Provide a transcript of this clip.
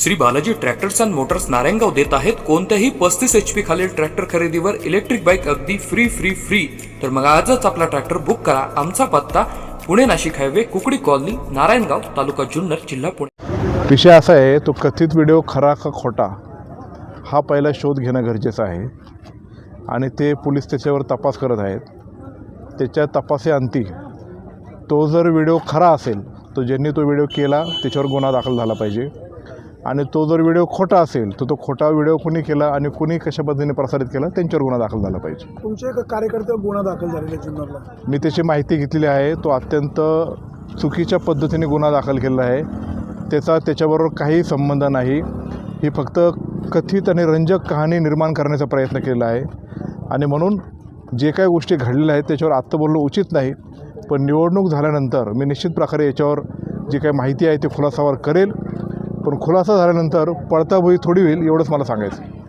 Shri Balaji tractors and motors Narayangaon देत आहेत. कोणत्याही पस्तीस एच पी खालील ट्रॅक्टर खरेदीवर इलेक्ट्रिक बाईक अगदी फ्री फ्री फ्री तर मग आजच आपला ट्रॅक्टर बुक करा. आमचा पत्ता पुणे नाशिक हायवे कुकडी कॉलनी नारायणगाव तालुका जुन्नर जिल्हा पुणे. विषय असा आहे तो कथित व्हिडिओ खरा का खोटा हा पहिला शोध घेणं गरजेचं आहे. आणि ते पोलीस त्याच्यावर तपास करत आहेत. त्याच्या तपासाअंती तो जर व्हिडिओ खरा असेल तो ज्यांनी तो व्हिडिओ केला त्याच्यावर गुन्हा दाखल झाला पाहिजे. आणि तो जर व्हिडिओ खोटा असेल तर तो खोटा व्हिडिओ कुणी केला आणि कुणी कशा पद्धतीने प्रसारित केला त्यांच्यावर गुन्हा दाखल झाला पाहिजे. तुमचे एक कार्यकर्त्यावर गुन्हा दाखल झालेला आहे जुन्नरला. मी त्याची माहिती घेतलेली आहे. तो अत्यंत चुकीच्या पद्धतीने गुन्हा दाखल केलेला आहे. त्याचा त्याच्याबरोबर काही संबंध नाही. ही फक्त कथित आणि रंजक कहाणी निर्माण करण्याचा प्रयत्न केला आहे. आणि म्हणून जे काही गोष्टी घडलेल्या आहेत त्याच्यावर आत्ता बोलणं उचित नाही. पण निवडणूक झाल्यानंतर मी निश्चित प्रकारे याच्यावर जी काही माहिती आहे ती खुलासावर करेल. पण खुलासा झाल्यानंतर पडताभुई थोडी होईल एवढंच मला सांगायचं